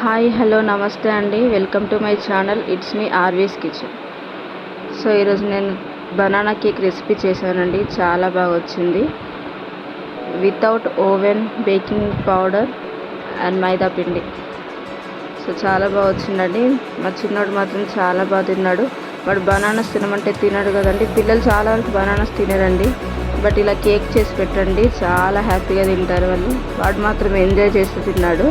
Hi hello నమస్తే అండి. Welcome to my channel. It's me RV's kitchen. So ఈరోజు నేను బనానా కేక్ రెసిపీ చేశానండి. చాలా బాగా వచ్చింది. Without oven baking powder and maida పిండి. సో చాలా బాగా వచ్చిందండి. మా చిన్నోడు మాత్రం చాలా బాగా తిన్నాడు. వాడు బనానాస్ తినమంటే తినడు కదండి. పిల్లలు చాలా వరకు బనానాస్ తినరండి. బట్ ఇలా కేక్ చేసి పెట్టండి. చాలా హ్యాపీగా తింటారు వాళ్ళు. వాడు మాత్రం ఎంజాయ్ చేస్తూ తిన్నాడు.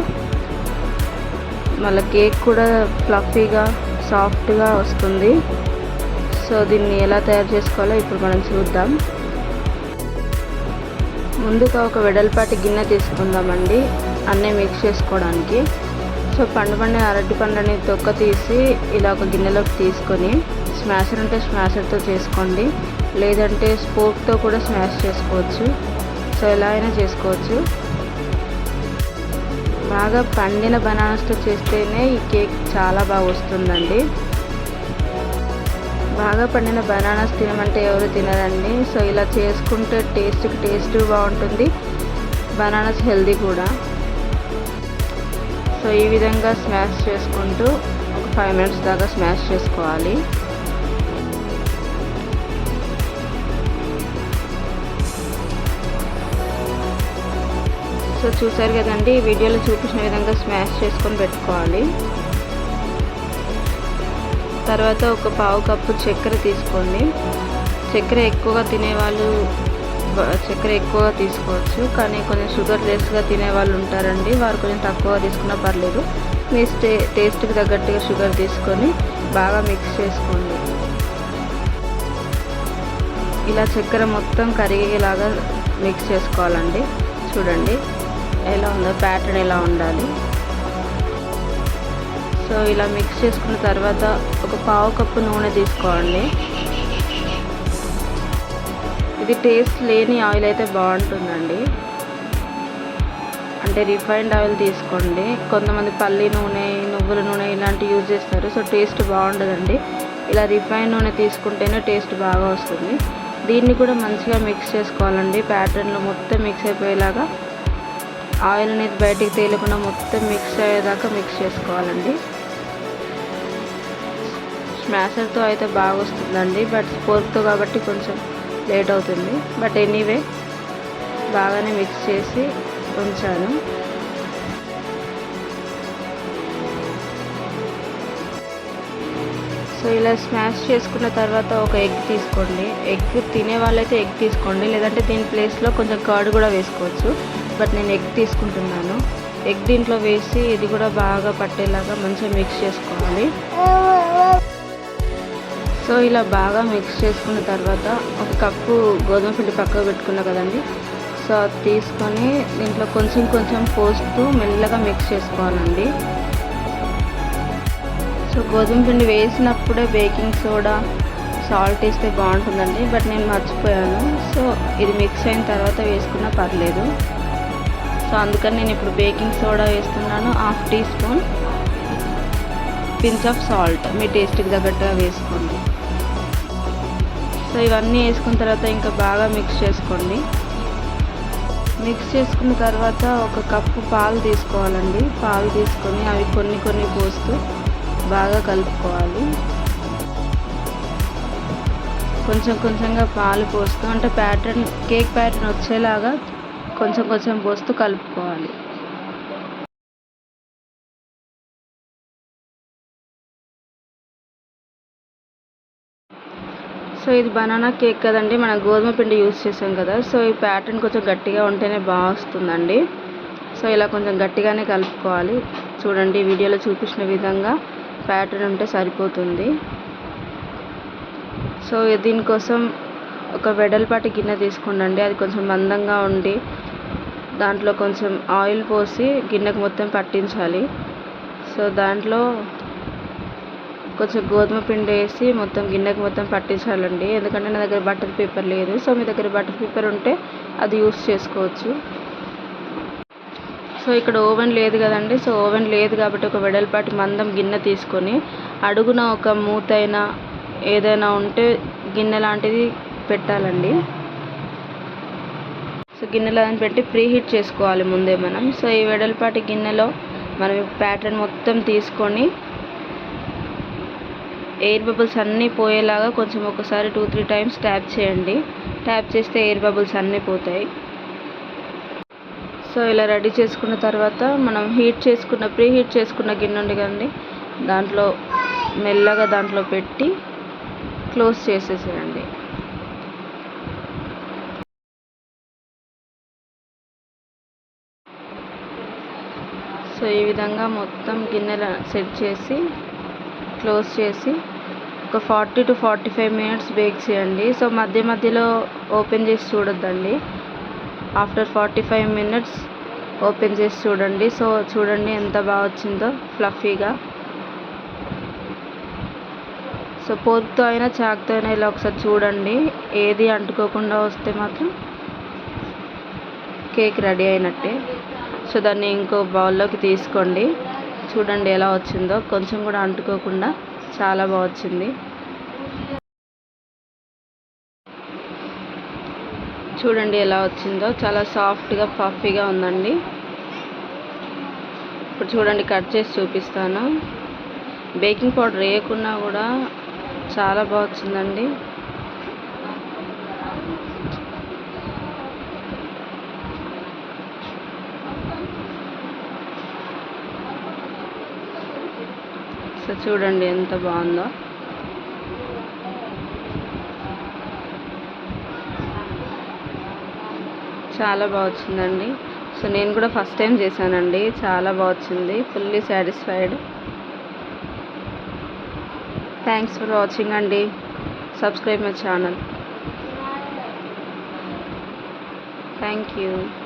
మళ్ళీ కేక్ కూడా ఫ్లఫీగా సాఫ్ట్గా వస్తుంది. సో దీన్ని ఎలా తయారు చేసుకోవాలో ఇప్పుడు మనం చూద్దాం. ముందుగా ఒక వెడల్పాటి గిన్నె తీసుకుందామండి అన్నీ మిక్స్ చేసుకోవడానికి. సో పండు పండు అరటి పండుని తొక్క తీసి ఇలా ఒక గిన్నెలోకి తీసుకొని స్మాషర్ ఉంటే స్మాషర్తో చేసుకోండి. లేదంటే స్పోక్తో కూడా స్మాష్ చేసుకోవచ్చు. సో ఎలా అయినా చేసుకోవచ్చు. బాగా పండిన బనానాస్తో చేస్తేనే ఈ కేక్ చాలా బాగా వస్తుందండి. బాగా పండిన బనానాస్ తినమంటే ఎవరు తినరండి. సో ఇలా చేసుకుంటే టేస్ట్కి టేస్ట్ బాగుంటుంది. బనానాస్ హెల్దీ కూడా. సో ఈ విధంగా స్మాష్ చేసుకుంటూ ఒక ఫైవ్ మినిట్స్ దాకా స్మాష్ చేసుకోవాలి. సో చూసారు కదండి ఈ వీడియోలో చూపించిన విధంగా స్మాష్ చేసుకొని పెట్టుకోవాలి. తర్వాత ఒక పావు కప్పు చక్కెర తీసుకోండి. చక్కెర ఎక్కువగా తినేవాళ్ళు చక్కెర ఎక్కువగా తీసుకోవచ్చు కానీ కొంచెం షుగర్ లెస్గా తినే వాళ్ళు ఉంటారండి. వారు కొంచెం తక్కువ తీసుకున్నా పర్లేదు. మీ స్టే టేస్ట్కి తగ్గట్టుగా షుగర్ తీసుకొని బాగా మిక్స్ చేసుకోండి. ఇలా చక్కెర మొత్తం కరిగేలాగా మిక్స్ చేసుకోవాలండి. చూడండి. ఎలా ఉందో ప్యాటర్న్ ఎలా ఉండాలి. సో ఇలా మిక్స్ చేసుకున్న తర్వాత ఒక పావు కప్పు నూనె తీసుకోండి. ఇది టేస్ట్ లేని ఆయిల్ అయితే బాగుంటుందండి. అంటే రిఫైన్డ్ ఆయిల్ తీసుకోండి. కొంతమంది పల్లి నూనె నువ్వుల నూనె ఇలాంటివి యూజ్ చేస్తారు. సో టేస్ట్ బాగుండదండి. ఇలా రిఫైన్ నూనె తీసుకుంటేనే టేస్ట్ బాగా వస్తుంది. దీన్ని కూడా మంచిగా మిక్స్ చేసుకోవాలండి. ప్యాటర్న్లో మొత్తం మిక్స్ అయిపోయేలాగా ఆయిల్ అనేది బయటికి తేలకుండా మొత్తం మిక్స్ అయ్యేదాకా మిక్స్ చేసుకోవాలండి. స్మాషర్తో అయితే బాగా వస్తుందండి బట్ స్పోర్క్తో కాబట్టి కొంచెం లేట్ అవుతుంది. బట్ ఎనీవే బాగానే మిక్స్ చేసి ఉంచాను. సో ఇలా స్మాష్ చేసుకున్న తర్వాత ఒక ఎగ్ తీసుకోండి. ఎగ్ తినే వాళ్ళైతే ఎగ్ తీసుకోండి లేదంటే దీని ప్లేస్లో కొంచెం కర్డ్ కూడా వేసుకోవచ్చు. బట్ నేను ఎగ్ తీసుకుంటున్నాను. ఎగ్ దీంట్లో వేసి ఇది కూడా బాగా పట్టేలాగా మంచిగా మిక్స్ చేసుకోవాలి. సో ఇలా బాగా మిక్స్ చేసుకున్న తర్వాత ఒక కప్పు గోధుమ పిండి పక్కకు పెట్టుకున్నా కదండి. సో అది తీసుకొని దీంట్లో కొంచెం కొంచెం పోస్తూ మెల్లగా మిక్స్ చేసుకోవాలండి. సో గోధుమ పిండి వేసినప్పుడే బేకింగ్ సోడా సాల్ట్ వేస్తే బాగుంటుందండి. బట్ నేను మర్చిపోయాను. సో ఇది మిక్స్ అయిన తర్వాత వేసుకున్నా పర్లేదు. సో అందుకని నేను ఇప్పుడు బేకింగ్ సోడా వేస్తున్నాను half teaspoon pinch of salt. మీ టేస్ట్కి తగ్గట్టుగా వేసుకోండి. సో ఇవన్నీ వేసుకున్న తర్వాత ఇంకా బాగా మిక్స్ చేసుకోండి. మిక్స్ చేసుకున్న తర్వాత ఒక కప్పు పాలు తీసుకోవాలండి. పాలు తీసుకొని అవి కొన్ని కొన్ని పోస్తూ బాగా కలుపుకోవాలి. కొంచెం కొంచెంగా పాలు పోస్తూ అంటే ప్యాటర్న్ కేక్ ప్యాటర్న్ వచ్చేలాగా కొంచెం కొంచెం పోస్తూ కలుపుకోవాలి. సో ఇది బనానా కేక్ కదండి మనం గోధుమ పిండి యూస్ చేసాం కదా సో ఈ ప్యాటర్న్ కొంచెం గట్టిగా ఉంటేనే బాగా వస్తుందండి సో ఇలా కొంచెం గట్టిగానే కలుపుకోవాలి. చూడండి వీడియోలో చూపించిన విధంగా ప్యాటర్న్ ఉంటే సరిపోతుంది. సో దీనికోసం ఒక వెడల్పాటి గిన్నె తీసుకోండి అది కొంచెం మందంగా ఉండి దాంట్లో కొంచెం ఆయిల్ పోసి గిన్నెకు మొత్తం పట్టించాలి. సో దాంట్లో కొంచెం గోధుమ పిండి వేసి మొత్తం గిన్నెకి మొత్తం పట్టించాలండి. ఎందుకంటే నా దగ్గర బటర్ పేపర్ లేదు. సో మీ దగ్గర బటర్ పేపర్ ఉంటే అది యూస్ చేసుకోవచ్చు. సో ఇక్కడ ఓవెన్ లేదు కదండి. సో ఓవెన్ లేదు కాబట్టి ఒక వెడల్పాటి మందం గిన్నె తీసుకొని అడుగున ఒక మూతైన ఏదైనా ఉంటే గిన్నె లాంటిది పెట్టాలండి. సో గిన్నెలో పెట్టి ప్రీ హీట్ చేసుకోవాలి ముందే మనం. సో ఈ వెడల్పాటి గిన్నెలో మనం ప్యాటర్న్ మొత్తం తీసుకొని ఎయిర్ బబుల్స్ అన్నీ పోయేలాగా కొంచెం ఒకసారి టూ త్రీ టైమ్స్ ట్యాప్ చేయండి. ట్యాప్ చేస్తే ఎయిర్ బబుల్స్ అన్నీ పోతాయి. సో ఇలా రెడీ చేసుకున్న తర్వాత మనం హీట్ చేసుకున్న ప్రీ హీట్ చేసుకున్న గిన్నె ఉంది కదండి దాంట్లో మెల్లగా దాంట్లో పెట్టి క్లోజ్ చేసేసేయండి. సో ఈ విధంగా మొత్తం గిన్నెల సెట్ చేసి క్లోజ్ చేసి ఒక forty to forty five minutes bake చేయండి. సో మధ్య మధ్యలో ఓపెన్ చేసి చూడొద్దండి. After forty five minutes open చేసి చూడండి. సో చూడండి ఎంత బాగా వచ్చిందో ఫ్లఫీగా. సో పోతుతో అయినా చాకుతో అయినా ఇలా ఒకసారి చూడండి. ఏది అంటుకోకుండా వస్తే మాత్రం కేక్ రెడీ అయినట్టే. సో దాన్ని ఇంకో బౌల్లోకి తీసుకోండి. చూడండి ఎలా వచ్చిందో. కొంచెం కూడా అంటుకోకుండా చాలా బాగా వచ్చింది. చూడండి ఎలా వచ్చిందో. చాలా సాఫ్ట్గా పఫీగా ఉందండి. ఇప్పుడు చూడండి కట్ చేసి చూపిస్తాను. బేకింగ్ పౌడర్ వేయకున్నా కూడా చాలా బాగా వచ్చిందండి. సో చూడండి ఎంత బాగుందో. చాలా బాగా వచ్చిందండి. సో నేను కూడా ఫస్ట్ టైం చేశానండి. చాలా బాగా వచ్చింది. Fully satisfied. Thanks for watching అండి. Subscribe my channel. Thank you.